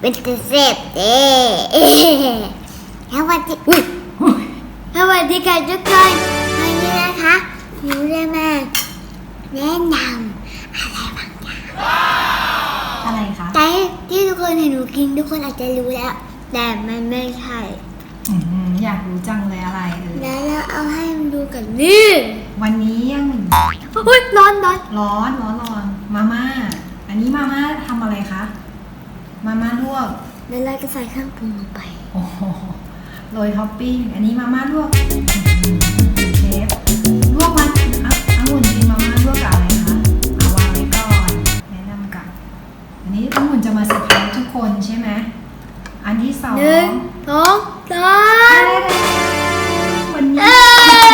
เป็นจะเสพเด้แล้ววันที่อุ้ยสวัสดีค่ะทุกคนวันนี้นะคะหนูจะมาแนะนำอะไรบางอย่างอะไรคะแต่ที่ทุกคนเห็นหนูกินทุกคนอาจจะรู้แล้ว แต่มันไม่ใช่อืมอยากรู้จังเลยอะไรเออแล้วเราเอาให้มันดูกันนี่วันนี้ยังอุ้ยร้อนร้อนร้อนร้อนร้อนมาม่า อันนี้มาม่าทำอะไรคะ มาม่าลวกแล้วเราจะใส่เครื่องปรุงลงไป โอ้โหโรยท็อปปิ้ง อันนี้มาม่าลวกเชฟลวกมันอะองุ่นกินมาม่าลวกกับอะไรคะเอาวางไว้ก่อนแนะนำกันอันนี้องุ่นจะมาเซอร์ไพรส์ทุกคนใช่ไหมอันที่สองหนึ่งสองสามวันนี้เอ้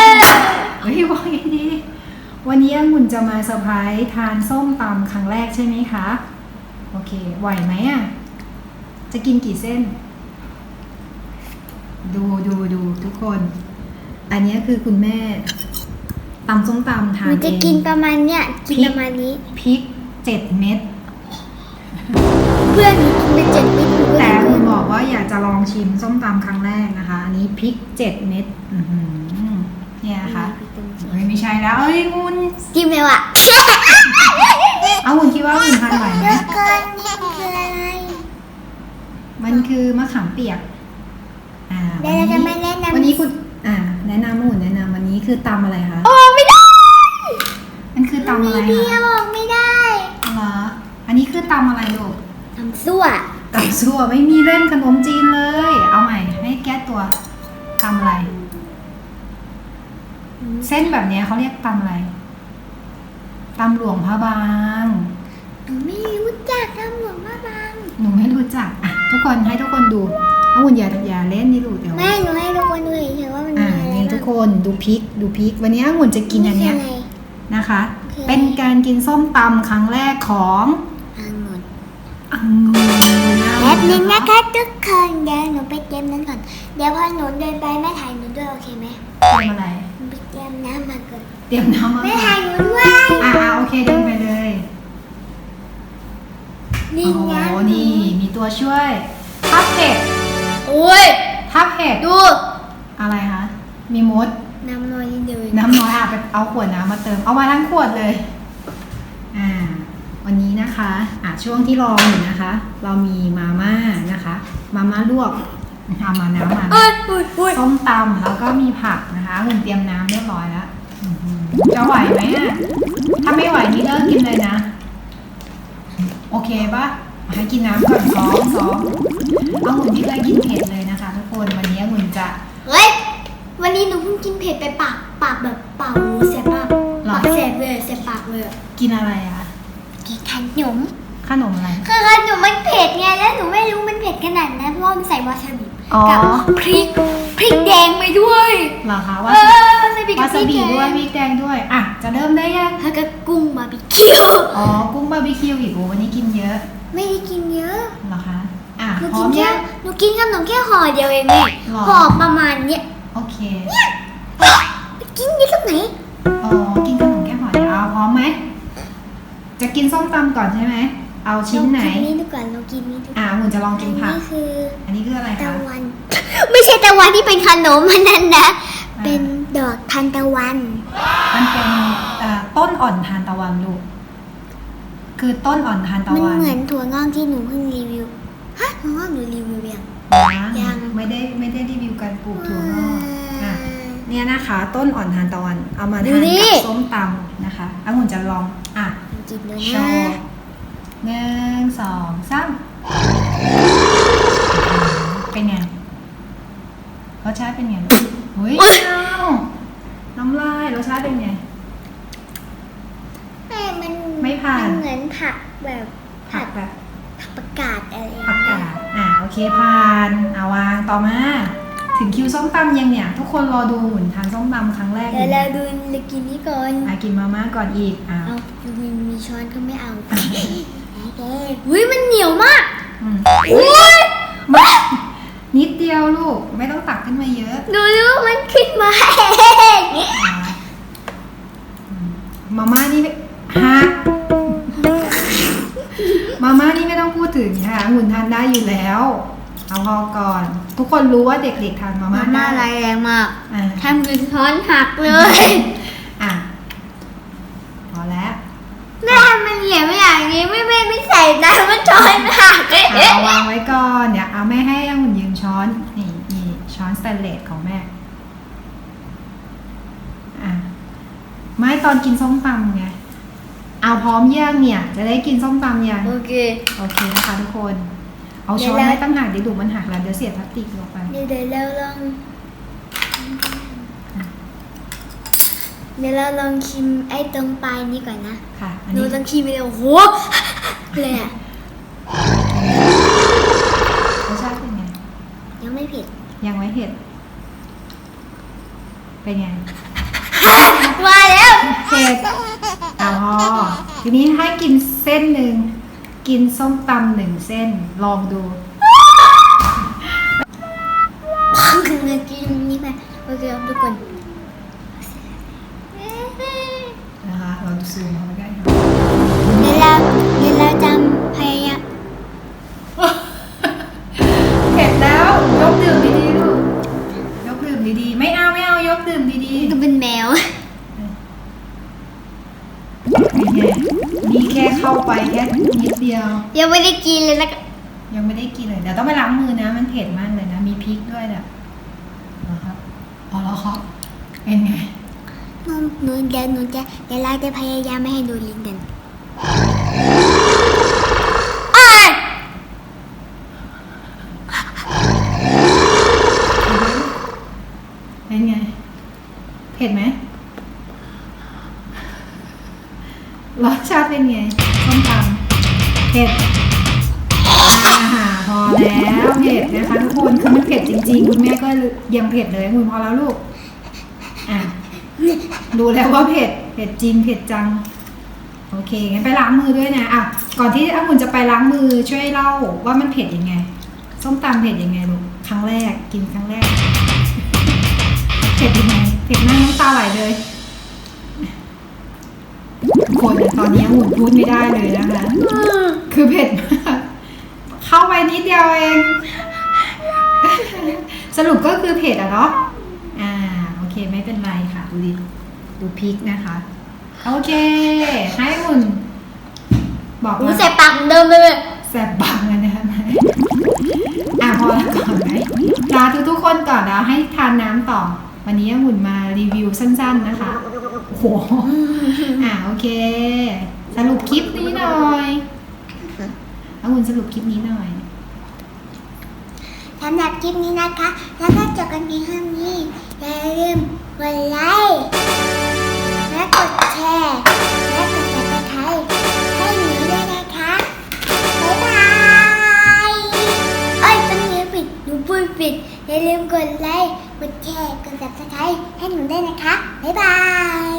ยเฮ้ยบอกอย่างนี้ดิวันนี้องุ่นจะมาเซอร์ไพรส์ทานส้มตำครั้งแรกใช่ไหมคะ โอเคไหวไหมอะ จะกินกี่เส้น ดูดูดูทุกคน อันนี้คือคุณแม่ตำส้มตำหทานนูเอจะงกินประมาณเนี้ย กินพริกประมาณนี้ พริกเจ็ดเม็ด เพื่อนหนูกินไปเจ็ดเม็ดหนูก็แต่เลยคุณบอกว่าอยากจะลองชิมส้มตำครั้งแรกนะคะ อันนี้พริกเจ็ดเม็ดอื้อหือเนี่ยนะคะเฮ้ยไม่ใช่แล้ว เอ้ยงุนกินแล้วอะเอางุนคิดว่าองุนทานไหวไหม มันคือมะขามเปียก อ่าเดี๋ยวเราจะมาแนะนำ วันนี้คุณ อ่า แนะนำองุ่นแนะนำวันนี้คือตำอะไรคะ โอ้ไม่ได้มันคือตำอะไรเดียคะวออกไม่ได้เหรออันนี้คือตำอะไรลูกทำซั่วตำซั่วไม่มีเล่นขนมจีนเลย เอาใหม่ ให้แก้ตัวตำอะไร เส้นแบบเนี้ยเขาเรียกตำอะไรตำหลวงพระบาง หนูไม่รู้จักทำหลวงพ่อบาง หนูไม่รู้จักอะทุก คนให้ทุกคนดูเอาหุ่นอย่าอย่าเล่นนี่ลูกเดี๋ยวแม่หนูให้ทุกคนดูเฉยๆว่ามันอ่ามีอะไรนี่ทุกคบ้างนดูพริกดูพริก วันนี้องุ่นจะกินอันเนี้ยคืะไรนะคะโอเคเป็นการกินส้มตำครั้งแรกขององุ่นองุ่นแป๊บนึงนะคะทุกคนเดี๋ยวหนูไปเตรียมนั้นก่อนเดี๋ยวพอหนูเดินไปแม่ถ่ายหนูด้วยโอเคไหมเตรียมอะไรหนูไปเตรียมน้ำมาก่อนเตรียมน้ำมาแม่ก่อถ่ายนหนูด้วยอ่าอ่าโอเคเดินไปเลยนี่โอ้โหนะนี่มีตัวช่วย ทับเห็ดโอ้ยทับเห็ดดู อะไรคะ มีมด น้ำน้อยนิดเดียวเองน้ำน้อยอะไปเอาขวดน้ำมาเติม เอามาทั้งขวดเลย อ่า วันนี้นะคะ อะช่วงที่รออยู่นะคะ เรามีมาม่านะคะ มาม่าลวกเอามาน้ำมา เอ้ยอุ้ยอุ้ยส้มตำแล้วก็มีผักนะคะหุ่นเตรียมน้ำเรียบร้อยแล้วอื้อหือจะไหวไหมอะถ้าไม่ไหวนี่เลิกกินเลยนะ โอเคปะ ให้กินน้ำก่อนสองสองเอาหุ่นที่เคยกินเผ็ดเลยนะคะ ทุกคนวันนี้หุ่นจะเฮ้ยวันนี้หนูเพิ่งกินเผ็ดไปปากปากแบบปากหมูเสียปากหรอปากเสียเลยเสียปากเลยอะกินอะไรอะกินขนมขนมอะไรคือขนมมันเผ็ดไงแล้วหนูไม่รู้มันเผ็ดขนาดนั้นเพราะว่ามันใส่วาซาบิอ๋อกัพริกพริกแดงไปด้วยเหรอคะเอว่าอวาซาบิกัวาบพซาริกบิแดด้วยงพริกแดงด้วยอะจะเริ่มได้ยังแล้วก็กุ้งบาร์บีคิวอ๋อกุ้งบาร์บีคิวอีกโอ้วันนี้กินเยอะ ไม่ได้กินเยอะเหรอคะอะหนูพร้กิอนมแค่ยังหนูกินขนมแค่ห่อเดียวเองแม่หรอห่อประมาณเนี้ยโอเคกินเยอะตรงไหนอ๋อกินขนมแค่ห่อเดียวเอาพร้อมไหมจะกินส้มตำก่อนใช่ไหมเอาชิ้นไหน เรากินนี่ดูก่อนเรากินนี่ดูก่อนอะหุ่นจะลองกินผักอัคืออันนี้คืออะไรตะคะวัน ไม่ใช่ตะวันที่เป็นขนมมันนั่นนะ เป็นดอกทานตะวัน มันเป็นเอ่อต้นอ่อนทานตะวันลูก คือต้นอ่อนทานตะมันวันเหมือนถั่วงอกที่หนูเพิ่งรีวิว ฮะถั่วงอกหนูรีวิวยังนะยัง ไม่ได้ไม่ได้รีวิวการปลูกถั่วงอกอะเนี่ยนะคะ ต้นอ่อนทานตะวัน เอามาทานกับส้มตำนะคะองุ่นจะลองอะกินเลยโชนะว์หนึ่งสองสามเป็นไงรสชาติเป็นไงเฮ้ยอ้าวน้ำลายรสชาติเป็นไง แม่มัน ไม่ ผ่านนเหมือนผักแบบผักแบบผักประกาศอะไรอย่างผักเงี้กายดอะโอเคผ่านเอาวางต่อมา ถึงคิวส้มตำยังเนี่ย ทุกคนรอดูหุ่นทานส้มตำครั้งแรกอเดี๋ยวยู่เราเนี่ยดูเลยกินนี้ก่อนอะกินมาม่าก่อนอีกอะเอามีมีช้อนก็ไม่เอาโอเคอุ้ยมันเหนียวมากอืมอุ้ยมานิดเดียวลูกไม่ต้องตักขึ้นมาเยอะหนู นี่ไม่ต้องพูดถึงค่ะหุ่นทานได้อยู่อยู่แล้ว เอาพอก่อน ทุกคนรู้ว่าเด็กๆทานมาม่ามาม่าได้ลายแรงมากอ่าทำเงินช้อนหักเลยอะพอแล้วแม่ทำมันเหลี่ยมไม่อย่างนี้ไม่ไม่ไม่ใส่น้ำมันช้อนหักเลยอะเอาวางไว้ก่อนเดี๋ยวเอาแม่ให้องุ่นยืมช้อนนี่นี่ช้อนสแตนเลสของแม่อะไม่ตอนกินส้มตำไง เอาพร้อมย่างเนี่ย จะได้กินส้มตำยัง โอเค โอเคนะคะทุกคน เอาช้อนเดี๋ยวนะไม่ตั้งหักเดี๋ยวดูมันหักแล้วเดี๋ยวเสียพลาสติกลงไป เดี๋ยวเดี๋ยวเราลองเดี๋ยวเราลองชิมไอ้ตรงปลายนี้ก่อนนะ ค่ะอันหนูนี้ต้องชิมไปเลยโอ้โหเลยอะ รสชาติเป็นไง ยังไม่เผ็ดยังไม่เผ็ด เป็นไง มาแล้ว เผ็ดเอาพอทีนี้ให้กินเส้นหนึ่ง กินส้มตำหนึ่งเส้น ลองดูพังเงินกินนี่ไปโอเคครับทุกคน นะคะ เราดูซูม เข้าไปแค่นิดเดียว ยังไม่ได้กินเลยแล้วก็ยังไม่ได้กินเลยเดี๋ยวต้องไปล้างมือนะ มันเผ็ดมากเลยนะ มีพริกด้วยเนี่ยนะครับอ๋อแล้วครับเป็นไงหนูหนูเดี๋ยวหนูจะเดี๋ยวเราจะพยายามไม่ให้ดูลิ้นกันอ้ายเป็นไง เผ็ดไหมรสชาติเป็นไงส้ มตำเผ็ดอาหารพอแล้วเผ็ดนะคะทุกคนคือมันเผ็ดจริงๆ คุณแม่ก็ยังเผ็ดเลยคุณพอแล้วลูกอะดูแล้วว่าเผ็ดเผ็ดจริงเผ็ดจัง โอเคงั้นไปล้างมือด้วยนะอะก่อนที่องุ่นจะไปล้างมือช่วยเล่าว่ามันเผ็ดยังไงส้มตำเผ็ดยังไงลูกครั้งแรกกินครั้งแรกเผ็ดยังไงเผ็ดหน้าน้ำตาไหลเลยทุกคนแต่ตอนนี้องุ่นพูดไม่ได้เลยนะคะคือเผ็ดมากเข้าไปนิดเดียวเอง สรุปก็คือเผ็ดอะเนาะอ่าโอเคไม่เป็นไรค่ะ ดูดิดูพริกนะคะ โอเค ให้คุณบอกหนูมาใส่ปากเหมือนเดิมเลยแสบบังเลยนะคะอะพอแล้วก่อนไหมลาทุกๆคนก่อนแล้วให้ทานน้ำต่อ วันนี้หุ่นมารีวิวสั้น ๆนะคะโอ้โหอะโอเค สรุปคลิปนี้หน่อยเอาหุ่นสรุปคลิปนี้หน่อยสำหรับคลิปนี้นะคะ แล้วก็จบกันเพียงเท่านี้อย่าลืมกดไลค์และกดแชร์และกดติดตามให้หนูด้วยนะคะบ๊ายบายเอ้ยเป็นหนูผิดหนูพูดผิดอย่าลืมกดไลค์กดแชร์กดติดตามให้หนูด้วยนะคะบ๊ายบาย